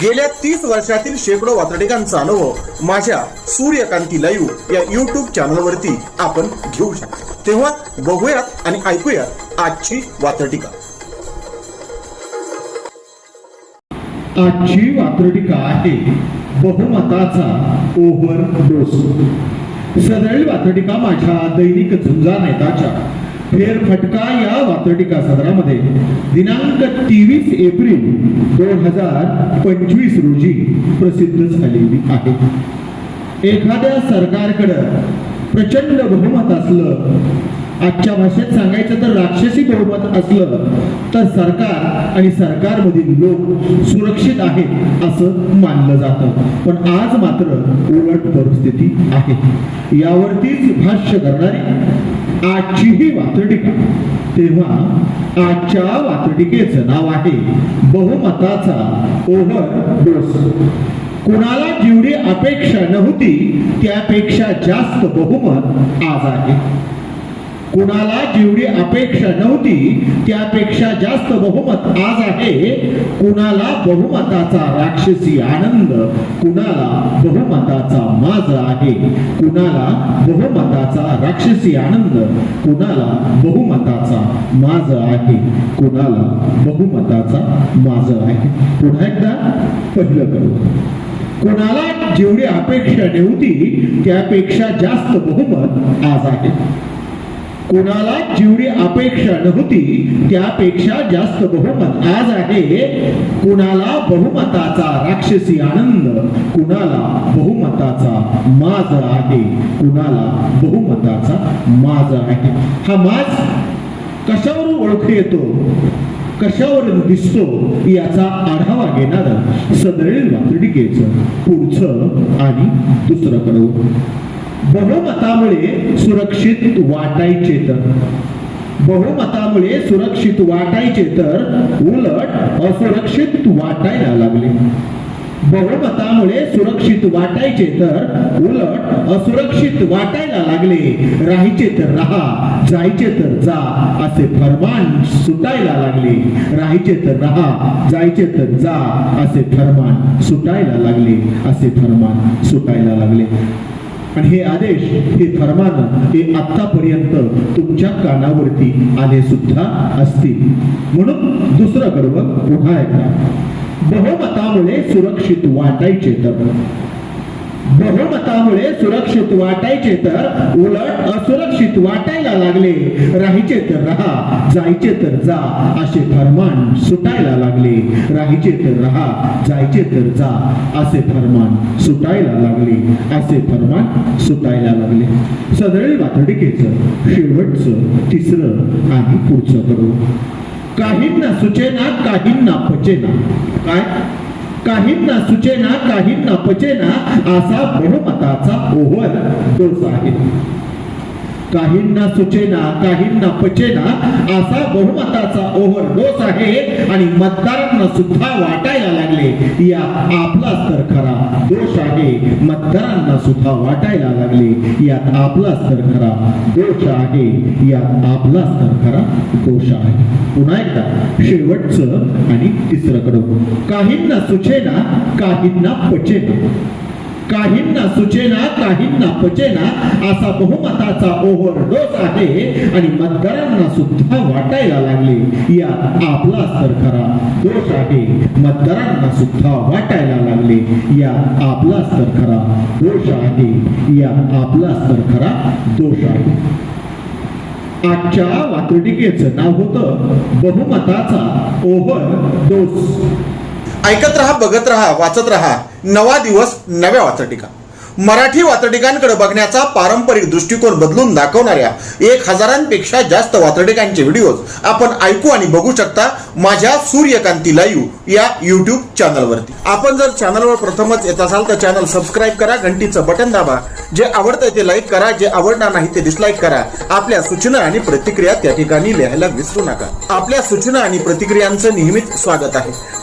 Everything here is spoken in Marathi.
गेल्या तीस वर्षातील शेकडो वातडिकांचा अनुभव माझ्या सूर्यकांती लाईव्ह या युट्यूब चॅनलवरती आपण घेऊ शकतो. तेव्हा बघूयात आणि ऐकूयात आजची वातडिका आजची वात्रटिका आहे बहुमताचा ओव्हर डोस सदळी वात्रटिका माझ्या दैनिक झुंजा नेताच्या. फेरफटका या वातोटिका सदरामध्ये. दिनांक तेवीस एप्रिल दोन हजार पंचवीस रोजी प्रसिद्ध झालेली आहे. एखाद्या सरकारकडं प्रचंड बहुमत असलं आजच्या भाषेत सांगायचं तर राक्षसी बहुमत असलं तर सरकार आणि सरकारमधील लोक सुरक्षित आहेत असं मानलं जातं. पण आज मात्र उलट परिस्थिती आहे. यावरतीच भाष्य करणारी आजची ही वातडिका तेव्हा आजच्या वातडिकेचं नाव आहे बहुमताचा ओव्हर डोस. कुणाला जेवढी अपेक्षा नव्हती त्यापेक्षा जास्त बहुमत आज आहे. कुणाला जेवढी अपेक्षा नव्हती त्यापेक्षा जास्त बहुमत आज आहे. कुणाला बहुमताचा राक्षसी आनंद कुणाला बहुमताचा माज आहे. कुणाला बहुमताचा राक्षसी आनंद कुणाला बहुमताचा माज आहे. कुणाला बहुमताचा माज आहे. पुन्हा एकदा पहिलं करू. कोणाला जेवढी अपेक्षा नव्हती त्यापेक्षा जास्त बहुमत आज आहे. कुणाला जेवढी अपेक्षा नव्हती त्यापेक्षा जास्त बहुमत. आज आहे कुणाला बहुमताचा राक्षसी आनंद कुणाला बहुमताचा माज आहे कुणाला बहुमताचा माज आहे. हा माज कशावर ओळख येतो? कशावरून दिसतो? याचा आढावा घेणार सदळील वातडिकेचं पुढचं आणि दुसरं कडवं बहुमतामुळे सुरक्षित वाटायचे तर. बहुमतामुळे सुरक्षित वाटायचे तर उलट असुरक्षित वाटायला लागले. बहुमतामुळे सुरक्षित वाटायचे तर उलट असुरक्षित वाटायला लागले. राहायचे तर राहा जायचे तर जा असे फरमान सुटायला लागले. राहायचे तर राहा जायचे तर जा असे फरमान सुटायला लागले. असे फरमान सुटायला लागले. आणि हे आदेश हे फरमान हे आतापर्यंत तुमच्या कानावरती आले सुद्धा असतील. म्हणून दुसरं कडवं पुन्हा एकदा बहुमतामुळे सुरक्षित वाटायचे तर. बहुमतामुळे सुरक्षित वाटायचे तर उलट असुरक्षित वाटायला लागले. राहायचे तर राहा जायचे तर जा असे फरमान सुटायला लागले. राहायचे तर राहा जायचे तर जा असे फरमान सुटायला लागले. असे फरमान सुटायला लागले. सदळी वातडिकेचं शेवटचं तिसरं आणि पुढचं करू. काहींना सुचेना काहींना पचेना. काय? काहींना सुचेना काहींना पचेना असा बहुमताचा ओव्हर दोष आहे काहींना सुचेना काहींना पचेना असा बहुमताचा ओव्हर डोस आहे आणि मतदारांना सुद्धा वाटायला लागले. या आपलाच तर खरा दोष आहे. मतदारांना सुद्धा वाटायला लागले. यात आपलाच तर खरा दोष आहे. यात आपलाच तर खरा दोष आहे. पुन्हा एकदा शेवटचं आणि तिसरं कडवं काहींना सुचेना काहींना पचेना. काहींना सुचेना काहींना पचेना असा बहुमताचा ओव्हर डोस आहे आणि मतदारांना सुद्धा वाटायला लागले. या आपला सरकारा दोष आहे. मतदारांना सुद्धा वाटायला लागले. या आपला सरकारा दोष आहे. या आपला सरकारा दोष आहे. आजच्या वातुटिकेचं नाव होतं बहुमताचा ओव्हर डोस. ऐकत रहा बघत रहा वाचत रहा. नवा दिवस नव्या वाचटिका मराठी वाचटिकांकडे बघण्याचा पारंपरिक दृष्टिकोन बदलून दाखवणाऱ्या एक हजारांपेक्षा जास्त वातडिकांचे व्हिडिओज आपण ऐकू आणि बघू शकता माझ्या सूर्यकांती लाईव्ह या युट्यूब चॅनलवरती आपण जर चॅनलवर प्रथमच येत असाल तर चॅनल सबस्क्राईब करा घंटीचं बटन दाबा. जे आवडतंय ते लाईक करा जे आवडणार नाही ते डिसलाईक करा. आपल्या सूचना आणि प्रतिक्रिया त्या ठिकाणी लिहायला विसरू नका. आपल्या सूचना आणि प्रतिक्रियांचं नेहमीच स्वागत आहे.